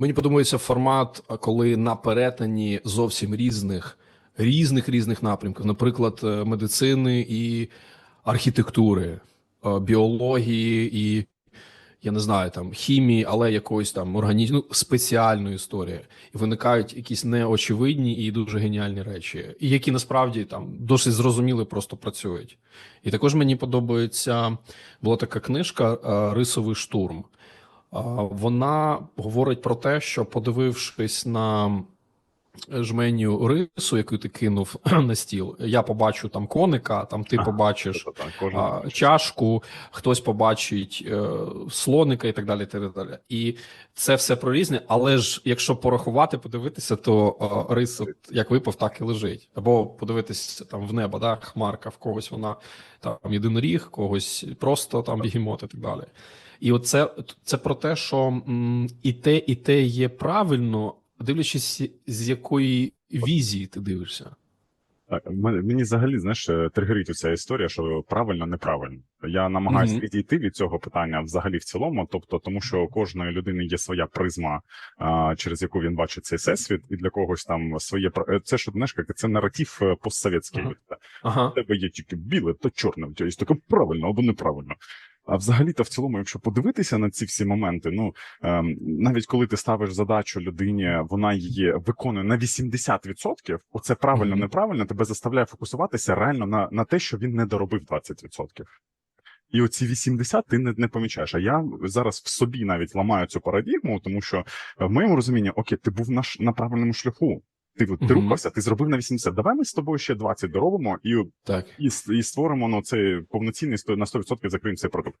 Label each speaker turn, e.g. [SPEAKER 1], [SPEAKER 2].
[SPEAKER 1] Мені подобається формат, коли на перетині зовсім різних різних різних напрямків, наприклад, е, медицини і архітектури, е, біології і я не знаю, там хімії, але якоїсь там організм, ну, спеціальної історії, і виникають якісь неочевидні і дуже геніальні речі, і які насправді там досить зрозуміли, просто працюють. І також мені подобається була така книжка е, Рисовий штурм. Вона говорить про те, що подивившись на жменю рису, яку ти кинув на стіл, я побачу там коника, там ти
[SPEAKER 2] Ага,
[SPEAKER 1] побачиш
[SPEAKER 2] так, кожен
[SPEAKER 1] а, чашку, хтось побачить е, слоника і так далі. І так далі. І це все про різне, але ж якщо порахувати, подивитися, то е, рис от, як випав, так і лежить. Або подивитися там в небо, да, хмарка, в когось вона там єдиноріг, когось просто там бігемот і так далі. І оце це про те, що м, і те, і те є правильно, дивлячись, з якої візії ти дивишся.
[SPEAKER 2] Мені взагалі знаєш е, тригерить ця історія, що правильно, неправильно. Я намагаюся
[SPEAKER 1] Мгм.
[SPEAKER 2] відійти від цього питання взагалі в цілому. Тобто, тому що у кожної людини є своя призма, а, через яку він бачить цей всесвіт, і для когось там своє е, Це що знаєш, як це наратив е, постсовєтський.
[SPEAKER 1] Ага.
[SPEAKER 2] У тебе є тільки біле, то чорне, у тебе є таке правильно або неправильно. А взагалі-то в цілому, якщо подивитися на ці всі моменти, ну ем, навіть коли ти ставиш задачу людині, вона її виконує на 80%, оце правильно, неправильно, тебе заставляє фокусуватися реально на, на те, що він не доробив 20%. І оці 80 ти не, не помічаєш. А я зараз в собі навіть ламаю цю парадігму, тому що е, в моєму розумінні, окей, ти був на, ш- на правильному шляху. Ти, ти
[SPEAKER 1] Мгм.
[SPEAKER 2] рухався, ти зробив на 80. Давай ми з тобою ще 20 доробимо і
[SPEAKER 1] Так.
[SPEAKER 2] і, і створимо ну, цей повноцінний на 100% закриємо цей продукт.